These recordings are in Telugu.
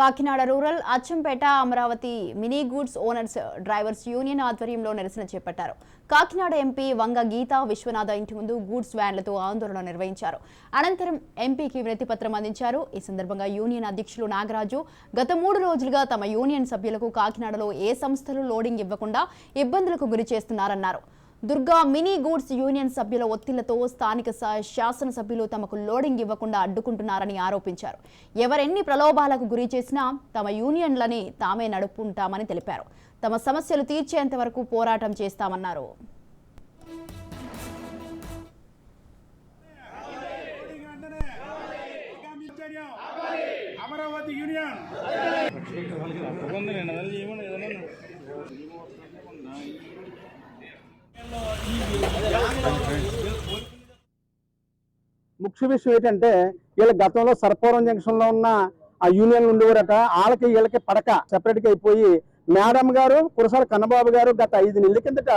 Kakinada rural Achampeta Amaravati mini goods owners drivers union ఆధ్వర్యంలో నిరసన చేపట్టారు. కాకినాడ ఎంపీ వంగ గీతా విశ్వనాథ ఇంటి ముందు గూడ్స్ వ్యాన్లతో ఆందోళన నిర్వహించారు. అనంతరం ఎంపీకి వినతిపత్రం అందించారు. ఈ సందర్భంగా యూనియన్ అధ్యక్షులు నాగరాజు గత మూడు రోజులుగా తమ యూనియన్ సభ్యులకు కాకినాడలో ఏ సంస్థలు లోడింగ్ ఇవ్వకుండా ఇబ్బందులకు గురి చేస్తున్నారన్నారు. దుర్గా మినీ గూడ్స్ యూనియన్ సభ్యుల ఒత్తిళ్ళతో స్థానిక శా- శాసనసభ్యులు తమకు లోడింగ్ ఇవ్వకుండా అడ్డుకుంటున్నారని ఆరోపించారు. ఎవరెన్ని ప్రలోభాలకు గురి చేసినా తమ యూనియన్లని తామే నడుపుకుంటామని తెలిపారు. తమ సమస్యలు తీర్చేంత వరకు పోరాటం చేస్తామన్నారు. అమరావతి యూనియన్. ముఖ్య విషయం ఏంటంటే వీళ్ళ గతంలో సర్పవరం జంక్షన్లో ఉన్న ఆ యూనియన్ ఉండేవారట. వాళ్ళకి వీళ్ళకి పడక. సెపరేట్గా అయిపోయి మేడం గారు కురసాల కన్నబాబు గారు గత ఐదు నెలల కిందట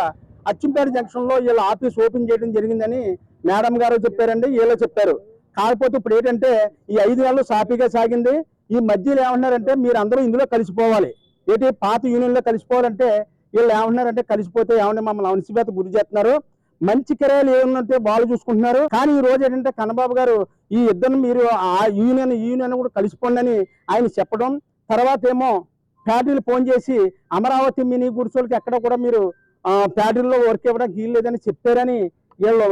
అచ్చింపేట జంక్షన్లో వీళ్ళ ఆఫీస్ ఓపెన్ చేయడం జరిగిందని మేడం గారు చెప్పారండి వీళ్ళు చెప్పారు. కాకపోతే ఇప్పుడు ఏంటంటే ఈ ఐదు నెలలు సాఫీగా సాగింది. ఈ మధ్యలో ఏమన్నారంటే మీరు అందరూ ఇందులో కలిసిపోవాలి. ఏంటి? పాత యూనియన్లో కలిసిపోవాలంటే వీళ్ళు ఏమన్నారంటే కలిసిపోతే ఏమన్నా మమ్మల్ని అనిసిపేత గురి చేస్తున్నారు. మంచి కిరాయిలు ఏమున్నట్టే వాళ్ళు చూసుకుంటున్నారు. కానీ ఈ రోజు ఏంటంటే కన్నబాబు గారు ఈ ఇద్దరు మీరు ఆ యూనియన్ యూనియన్ కూడా కలిసిపోండి అని ఆయన చెప్పడం. తర్వాత ఏమో ఫ్యాక్టరీలు ఫోన్ చేసి అమరావతి మినీ గుడిసోళ్ళకి ఎక్కడ కూడా మీరు ఫ్యాక్టరీలో వర్క్ ఇవ్వడానికి వీల్లేదని చెప్పారని వీళ్ళు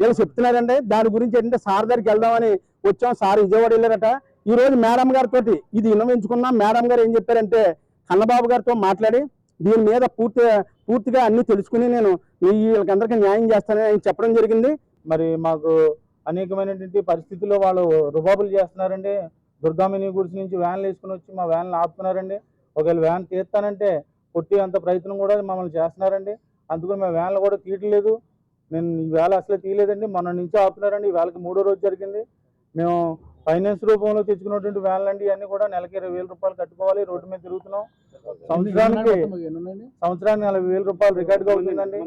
వీళ్ళు చెప్తున్నారండి. దాని గురించి ఏంటంటే సార్ దగ్గరికి వెళ్దామని వచ్చాం. సార్ విజయవాడ వెళ్ళారట. ఈ రోజు మేడం గారితో ఇది విన్నవించుకున్నా. మేడం గారు ఏం చెప్పారంటే కన్నబాబు గారితో మాట్లాడి దీని మీద పూర్తి పూర్తిగా అన్ని తెలుసుకుని నేను మీ వీళ్ళకందరికీ న్యాయం చేస్తానని ఆయన చెప్పడం జరిగింది. మరి మాకు అనేకమైనటువంటి పరిస్థితుల్లో వాళ్ళు రుబాబులు చేస్తున్నారండి. దుర్గామిని గుడిసి నుంచి వ్యాన్లు వేసుకుని వచ్చి మా వ్యాన్లు ఆపుతున్నారండి. ఒకవేళ వ్యాన్ తీస్తానంటే కొట్టి అంత ప్రయత్నం కూడా మమ్మల్ని చేస్తున్నారండి. అందుకని మేము వ్యాన్లు కూడా తీయట్లేదు. నేను ఈ వేళ అసలే తీయలేదండి. మొన్న నుంచి ఆపుతున్నారండి. ఈ వేళకి మూడో రోజు జరిగింది. మేము ఫైనాన్స్ రూపంలో తెచ్చుకున్నటువంటి వ్యాన్లు అండి ఇవన్నీ కూడా నెలకి ఇరవై రూపాయలు కట్టుకోవాలి. రోడ్డు మీద తిరుగుతున్నాం. సంవత్సరానికి సంవత్సరానికి నలభై వేల రూపాయలు రికార్డుగా అవుతుందండి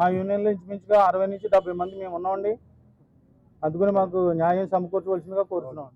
మా యూనియన్లో ఇంచుమించుగా అరవై నుంచి డెబ్బై మంది మేము ఉన్నామండి. అందుకని మాకు న్యాయం సమకూర్చవలసిందిగా కోరుతున్నాం.